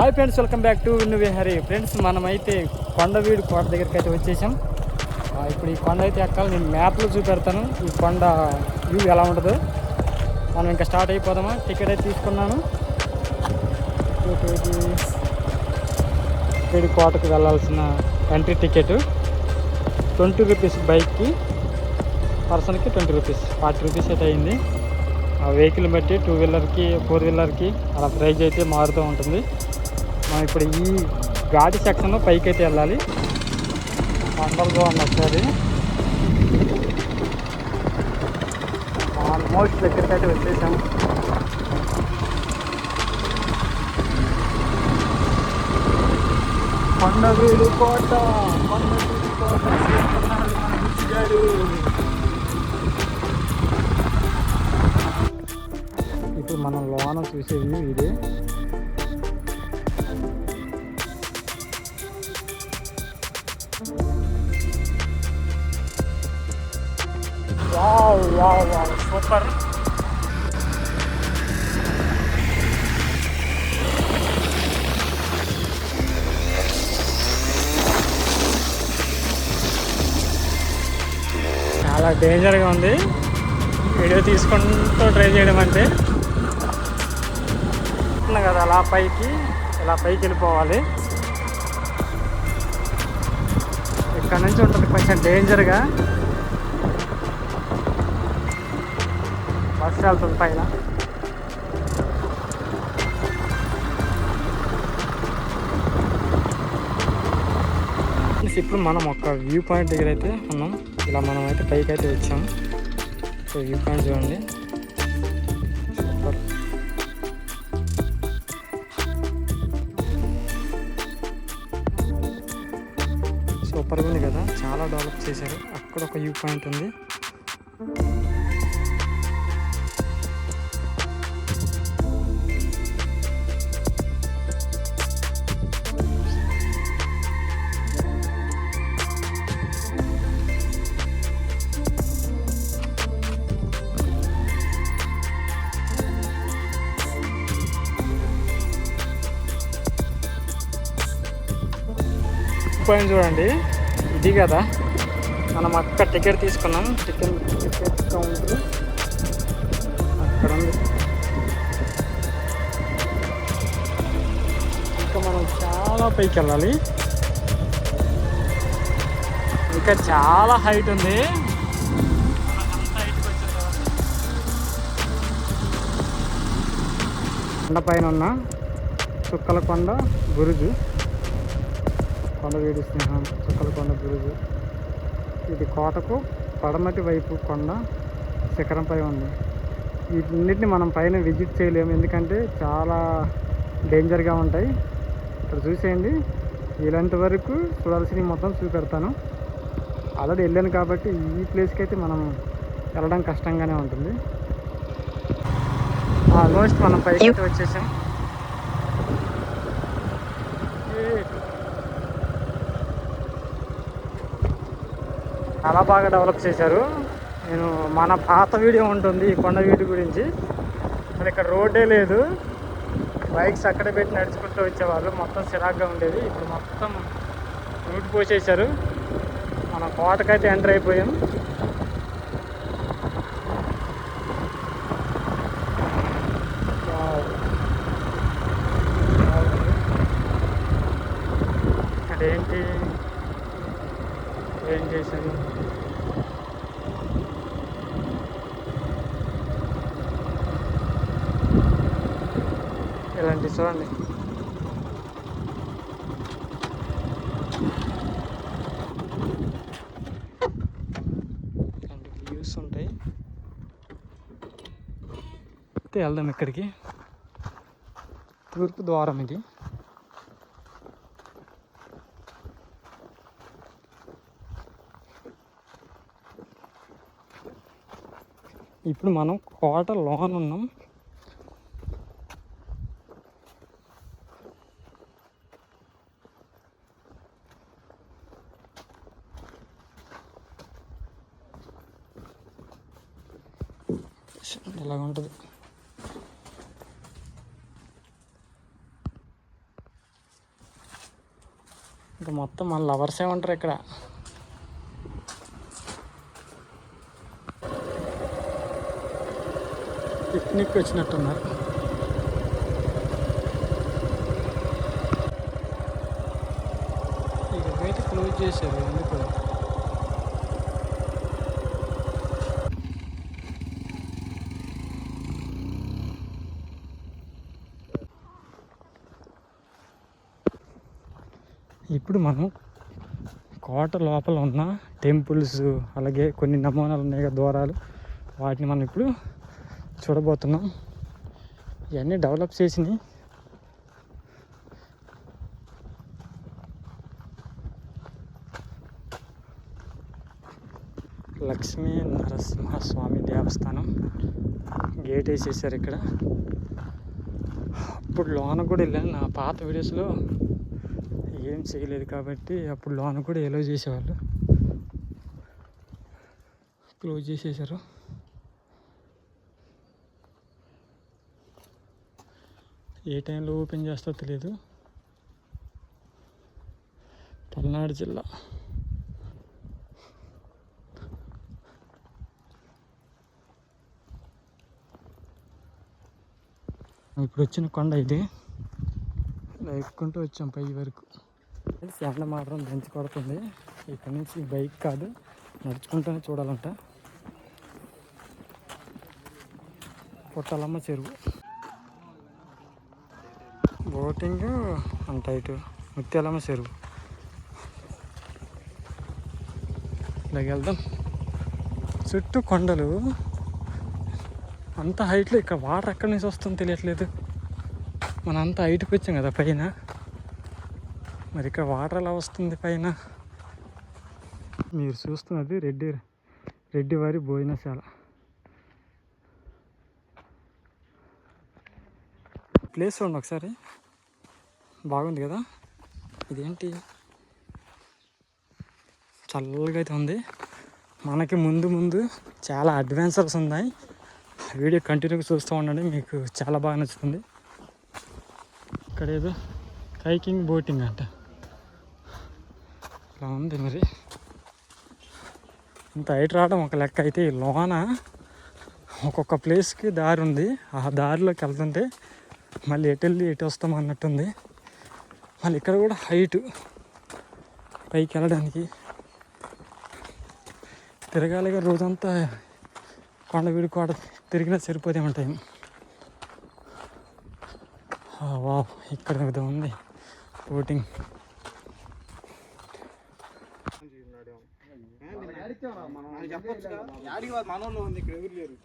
Hi friends welcome back to Vinnu Vihari. Friends మనమైతే కొండవీడు కోట దగ్గరికి అయితే వచ్చేసాం ఇప్పుడు ఈ కొండ అయితే ఎక్కాలి. నేను మ్యాప్లో చూపెడతాను. ఈ కొండ వ్యూ ఎలా ఉంటుందో. మనం ఇంకా స్టార్ట్ అయిపోదామా? టికెట్ అయితే తీసుకున్నాను. వీడి కోటకు వెళ్ళాల్సిన ఎంట్రీ టికెట్ ట్వంటీ రూపీస్ బైక్కి పర్సన్కి ట్వంటీ రూపీస్. ఫార్టీ రూపీస్ అయితే అయింది. ఆ వెహికల్ బట్టి టూ వీలర్కి ఫోర్ వీలర్కి అలా ప్రైజ్ అయితే మారుతూ ఉంటుంది. మనం ఇప్పుడు ఈ ఘాటి సెక్షన్లో పైకి అయితే వెళ్ళాలి. వండర్గా ఉంది ఒకసారి ఆల్మోస్ట్ దగ్గరికి అయితే వచ్చేసాము కొండవీడు కోట కొండవీడు కోట. చేస్తున్నాడు ఇప్పుడు మనం లోన చూసేది ఇదే. వావ్ వావ్ వావ్ సూపర్ చాలా డేంజర్గా ఉంది. వీడియో తీసుకుంటూ ట్రై చేయడం అంటే. కదా అలా పైకి. అలా పైకి వెళ్ళిపోవాలి. ఇక్కడ నుంచి ఉంటుంది కొంచెం డేంజర్గా బస్సు వెళ్తుంది పైన. ఇప్పుడు మనం ఒక వ్యూ పాయింట్ దగ్గర అయితే ఉన్నాం. ఇలా మనం అయితే పైకి అయితే వచ్చాం. సో వ్యూ పాయింట్ చూడండి. సూపర్గా ఉంది కదా చాలా డెవలప్ చేశారు. అక్కడ ఒక వ్యూ పాయింట్ ఉంది. పాయింట్ చూడండి. ఇది కదా. మనం అక్కడ టికెట్ తీసుకున్నాం. టికెట్ టికెట్ కౌంటర్ అక్కడ ఉంది. ఇంకా మనం చాలా పైకి వెళ్ళాలి. ఇంకా చాలా హైట్ ఉంది. కొండ పైన ఉన్న చుక్కల కొండ గురుజు. కొండ వేడి స్నేహం చుక్కల కొండ గురుజు ఇది కోటకు పడమటి వైపు కొండ శిఖరంపై ఉంది. వీటిన్నిటిని మనం పైన విజిట్ చేయలేము. ఎందుకంటే చాలా డేంజర్గా ఉంటాయి. ఇక్కడ చూసేయండి. ఇలాంటి వరకు చూడాల్సినవి మొత్తం చూపెడతాను. ఆల్రెడీ వెళ్ళాను కాబట్టి ఈ ప్లేస్కి అయితే మనం వెళ్ళడం కష్టంగానే ఉంటుంది. ఆల్మోస్ట్ మనం పైకి వచ్చేసాం. చాలా బాగా డెవలప్ చేశారు. నేను మన పాత వీడియో ఉంటుంది ఈ కొండ వీటి గురించి. అసలు ఇక్కడ రోడ్డే లేదు. బైక్స్ అక్కడే పెట్టి నడుచుకుంటూ వచ్చేవాళ్ళు. మొత్తం చిరాగ్గా ఉండేది. ఇప్పుడు మొత్తం రూట్ పోసేశారు. మన కోటకైతే ఎంటర్ అయిపోయాం. అదేంటి ఏం చేశాను ఇలాంటి చూడండి వ్యూస్ ఉంటాయి అయితే వెళ్దాం ఇక్కడికి తూర్పు ద్వారం ఇది ఇప్పుడు మనం కోట లోన్ ఉన్నాం ఇలాగ ఉంటుంది ఇంకా మొత్తం మన లవర్సే ఉంటారు ఇక్కడ. పిక్నిక్ వచ్చినట్టున్నారు. ఇక బయట క్లోజ్ చేశారు ఎందుకు? ఇప్పుడు మనం కోట లోపల ఉన్న టెంపుల్స్ అలాగే కొన్ని నమూనాలు ఉన్నాయి కదా ద్వారాలు. వాటిని మనం ఇప్పుడు చూడబోతున్నాం. ఇవన్నీ డెవలప్ చేసినాయి. లక్ష్మీ నరసింహస్వామి దేవస్థానం గేట్ వేసేసారు ఇక్కడ. అప్పుడు లోన కూడా వెళ్ళాను. నా పాత వీడియోస్లో ఏం చేయలేదు కాబట్టి అప్పుడు లోన కూడా ఎలో చేసేవాళ్ళు. క్లోజ్ చేసేసారు. ఏ టైంలో ఓపెన్ చేస్తో తెలియదు. పల్నాడు జిల్లా. ఇప్పుడు వచ్చిన కొండ ఇది. ఇలా ఎక్కుంటూ వచ్చాం పై వరకు. ఎండ మాత్రం దంచి కొడుతుంది. ఇక్కడ నుంచి బైక్ కాదు నడుచుకుంటూనే చూడాలంట. పుట్టాలమ్మ చెరువు. బోటింగ్ అంత ఇటు ముత్యాలమ్మ చెరువు. ఇలాగ వెళ్దాం. చుట్టూ కొండలు. అంత హైట్లో ఇక్కడ వాటర్ ఎక్కడి నుంచి వస్తుందో తెలియట్లేదు. మనం అంత హైట్కి వచ్చాం కదా పైన. మరి ఇక్కడ వాటర్ ఎలా వస్తుంది పైన? మీరు చూస్తున్నది రెడ్డి రెడ్డి వారి భోజనశాల. ప్లేస్ చూడండి ఒకసారి. బాగుంది కదా? ఇదేంటి? చల్లగా అయితే ఉంది. మనకి ముందు ముందు చాలా అడ్వెంచర్స్ ఉన్నాయి. వీడియో కంటిన్యూగా చూస్తూ ఉండండి మీకు చాలా బాగా నచ్చుతుంది. ఇక్కడ ఏదో కైకింగ్ బోటింగ్ అంట. ఉంది మరి. ఇంత హైట్ రావడం ఒక లెక్క అయితే ఈ లోన. ఒక్కొక్క ప్లేస్కి దారి ఉంది. ఆ దారిలోకి వెళ్తుంటే మళ్ళీ ఎటు వెళ్ళి ఎటు వస్తాం అన్నట్టుంది. మళ్ళీ ఇక్కడ కూడా హైట్. పైకి వెళ్ళడానికి. తిరగాలిగా రోజంతా కొండ వీడి కోట తిరిగినా సరిపోతే టైం. వా ఇక్కడ ఉంది. బోటింగ్. మనోళ్ళు ఉంది ఇక్కడ ఎవరు లేరు.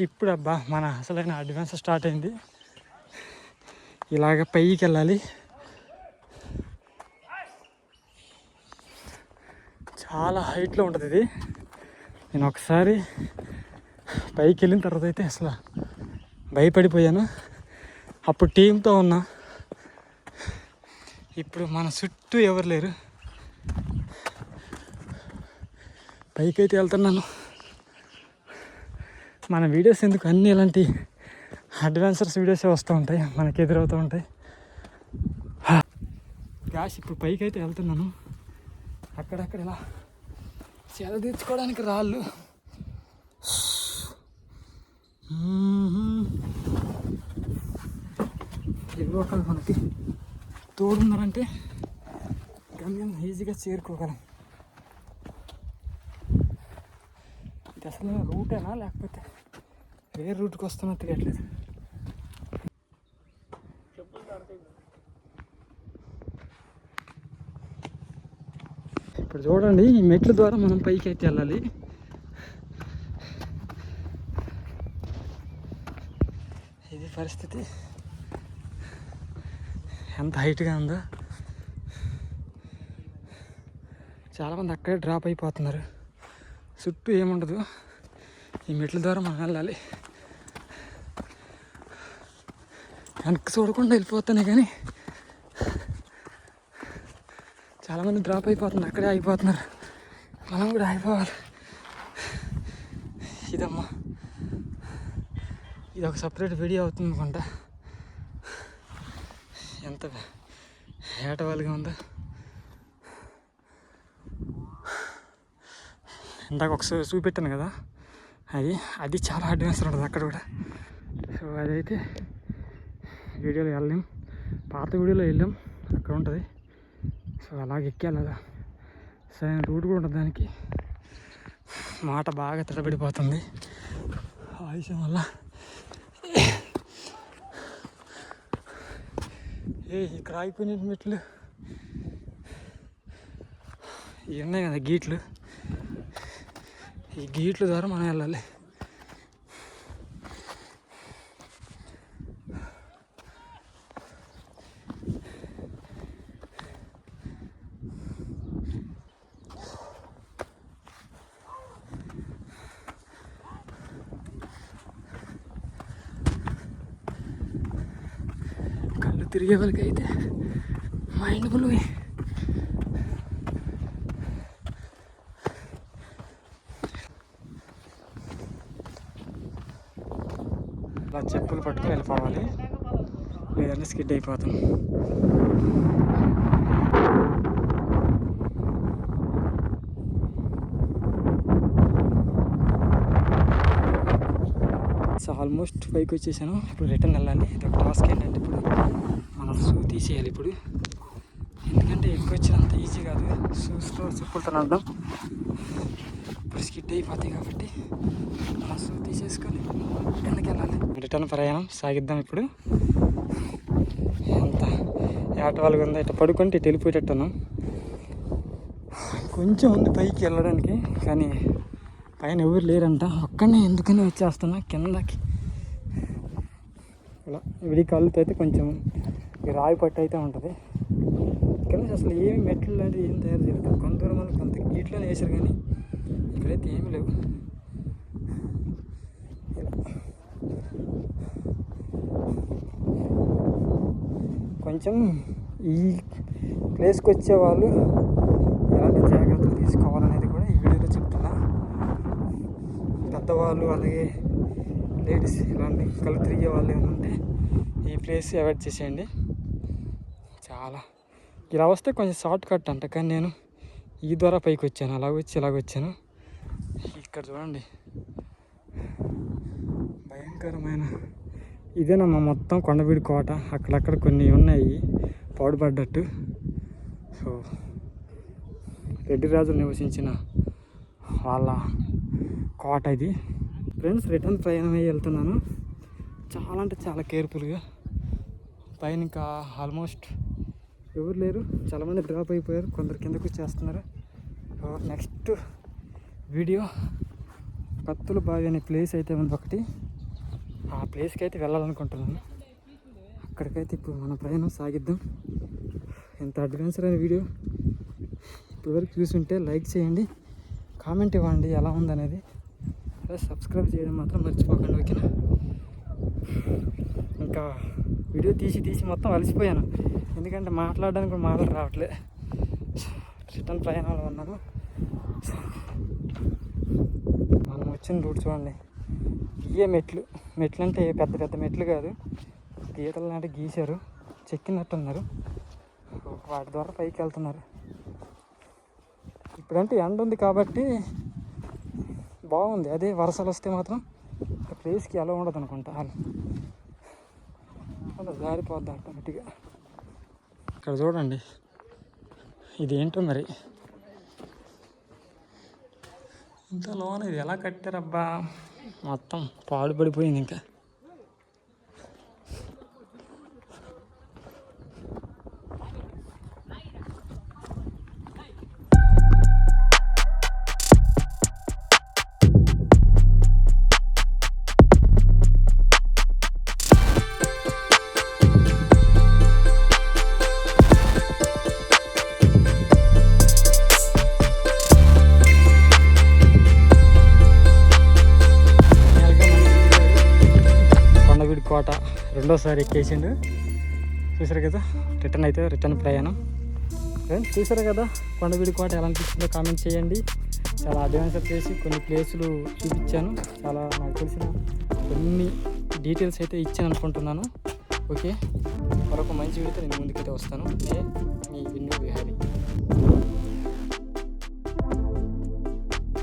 ఇప్పుడు అబ్బా మన అసలైన అడ్వాన్స్ స్టార్ట్ అయింది. ఇలాగ పైకి వెళ్ళాలి. చాలా హైట్లో ఉంటుంది ఇది. నేను ఒకసారి పైకి వెళ్ళిన తర్వాత అయితే అసలు భయపడిపోయాను. అప్పుడు టీంతో ఉన్నా ఇప్పుడు మన చుట్టూ ఎవరు లేరు. పైకి అయితే వెళ్తున్నాను. మన వీడియోస్ ఎందుకు అన్నీ ఇలాంటి అడ్వెంచర్స్ వీడియోస్ వస్తూ ఉంటాయి మనకి ఎదురవుతూ ఉంటాయి. గ్యాస్ ఇప్పుడు పైకి అయితే వెళ్తున్నాను. అక్కడక్కడ ఇలా సెల తీర్చుకోవడానికి రాళ్ళు. ఎవరో మనకి. తోడున్నారంటే గమ్యం ఈజీగా చేరుకోగలం. ఇది అసలు రూటేనా లేకపోతే వేరే రూట్కి వస్తున్నా తెలియట్లేదు. ఇప్పుడు చూడండి ఈ మెట్ల ద్వారా మనం పైకి అయితే వెళ్ళాలి. ఇది పరిస్థితి. ఎంత హైట్గా ఉందో. చాలామంది అక్కడే డ్రాప్ అయిపోతున్నారు. చుట్టూ ఏముండదు. ఈ మెట్ల ద్వారా మనం వెళ్ళాలి. వెనక్కి చూడకుండా వెళ్ళిపోతానే కానీ చాలామంది డ్రాప్ అయిపోతున్నారు. అక్కడే అయిపోతున్నారు మనం కూడా అయిపోవాలి ఇదమ్మా. ఇది ఒక సపరేట్ వీడియో అవుతుంది అనుకుంటా ఎంత ఏటవాలుగా ఉందో. ఇందాక ఒకసారి చూపెట్టాను కదా. అది అది చాలా అడ్వాన్స్ ఉంటుంది అక్కడ కూడా. సో అదైతే వీడియోలో వెళ్ళాం పాత వీడియోలో వెళ్ళాం. అక్కడ ఉంటుంది. సో అలాగే ఎక్కాలి అలా. సరైన రూట్ కూడా ఉంటుంది దానికి. మాట బాగా తడబడిపోతుంది. ఆయుషం వల్ల. ఏ ఇక్కడ మెట్లు? ఇవి ఉన్నాయి కదా గీట్లు. ఈ గీట్ల ద్వారా మనం వెళ్ళాలి కళ్ళు తిరిగే వాళ్ళకి అయితే మైండ్ బ్లోయింగ్ అలా చెప్పులు పట్టుకుని వెళ్ళిపోవాలి. లేదంటే స్కిడ్ అయిపోతాం సో ఆల్మోస్ట్ పైకి వచ్చేసాను. ఇప్పుడు రిటర్న్ వెళ్ళాలి. ఇప్పుడు ఒక టాస్క్ ఏంటంటే ఇప్పుడు మనం షూ తీసేయాలి ఇప్పుడు. ఎందుకంటే ఎక్కువ వచ్చినంత ఈజీ కాదు. షూస్లో చెప్పులతో నడడం ఇప్పుడు స్కిడ్ అయిపోతాయి కాబట్టి మనం షూ తీసేసుకొని కిందకి వెళ్ళాలి రిటర్న్ ప్రయాణం సాగిద్దాం ఇప్పుడు. ఎంత ఏట వాళ్ళకి ఉందా ఇట్లా పడుకుంటే ఇటు వెళ్ళిపోయేటట్టున్నాం. కొంచెం ఉంది పైకి వెళ్ళడానికి కానీ పైన ఎవరు లేరంట. ఒక్కనే ఎందుకని వచ్చేస్తున్నా. కిందకి ఇలా విడి కాళ్ళతో అయితే కొంచెం ఈ రాయి పట్టు అయితే ఉంటుంది. కింద అసలు ఏమి మెట్లు లాంటివి ఏం తయారు చేయలేదు. కొంత దూరం వల్ల కొంత గీట్లోనే వేసారు కానీ ఇక్కడైతే ఏమీ లేవు. ఇలా. కొంచెం ఈ ప్లేస్కి వచ్చే వాళ్ళు ఎలాంటి జాగ్రత్తలు తీసుకోవాలనేది కూడా ఈ వీడియోలో చెప్తున్నా. పెద్దవాళ్ళు అలాగే లేడీస్ ఇలాంటి కళ్ళు తిరిగే వాళ్ళు ఏమంటే ఈ ప్లేస్ అవాయిడ్ చేసేయండి. చాలా. ఇలా వస్తే కొంచెం షార్ట్ కట్ అంట కానీ నేను ఈ ద్వారా పైకి వచ్చాను. అలాగ వచ్చి ఇలాగ వచ్చాను. ఇక్కడ చూడండి. భయంకరమైన ఇదేనమ్మా మొత్తం కొండవీడి కోట. అక్కడక్కడ కొన్ని ఉన్నాయి పాడుపడ్డట్టు. సో రెడ్డి రాజులు నివసించిన వాళ్ళ కోట ఇది. ఫ్రెండ్స్ రిటర్న్ ప్రయాణం అయ్యి వెళ్తున్నాను. చాలా అంటే చాలా కేర్ఫుల్గా. పైన ఇంకా ఆల్మోస్ట్ ఎవరు లేరు. చాలామంది డ్రాప్ అయిపోయారు. కొందరు కిందకు చేస్తున్నారు నెక్స్ట్ వీడియో. కత్తుల బావి అనే ప్లేస్ అయితే ఉంది ఒకటి. ఆ ప్లేస్కి అయితే వెళ్ళాలనుకుంటున్నాను. అక్కడికైతే ఇప్పుడు మన ప్రయాణం సాగిద్దాం. ఎంత అడ్వెంచర్ అయిన వీడియో. ఇప్పటివరకు చూసుంటే లైక్ చేయండి. కామెంట్ ఇవ్వండి ఎలా ఉందనేది. సబ్స్క్రైబ్ చేయడం మాత్రం మర్చిపోకండి ఓకేనా? ఇంకా వీడియో తీసి తీసి మొత్తం అలసిపోయాను. ఎందుకంటే మాట్లాడడానికి కూడా మాటలు రావట్లే. రిటర్న్ ప్రయాణంలో ఉన్నాను మనం వచ్చిన రూట్ చూడండి. ఇవే మెట్లు. మెట్లు అంటే పెద్ద పెద్ద మెట్లు కాదు. గీతలు లాంటి గీశారు. చెక్కినట్టున్నారు వాటి ద్వారా పైకి వెళ్తున్నారు. ఇప్పుడంటే ఎండ ఉంది కాబట్టి బాగుంది. అదే వరసలు వస్తే మాత్రం ఆ ప్లేస్కి ఎలా ఉండదు అనుకుంటా అలా జారిపోద్ది ఆటోమేటిక్గా ఇక్కడ చూడండి. ఇది ఏంటో మరి? ఇంత లోన ఇది ఎలా కట్టారబ్బా? మొత్తం పాడుపడిపోయింది ఇంకా. రెండోసారి ఎక్కేసిండు. చూసారు కదా రిటర్న్ అయితే రిటర్న్ ప్రయాణం. ఫ్రెండ్స్ చూసారు కదా కొండవీడి కోట ఎలా అనిపిస్తుందో కామెంట్ చేయండి. చాలా అడ్వాన్స్ చేసి కొన్ని ప్లేసులు చూపించాను. చాలా నాకు తెలిసిన కొన్ని డీటెయిల్స్ అయితే ఇచ్చాను అనుకుంటున్నాను. ఓకే మరొక మంచి వీడియోతో నేను ముందుకైతే వస్తాను. మీ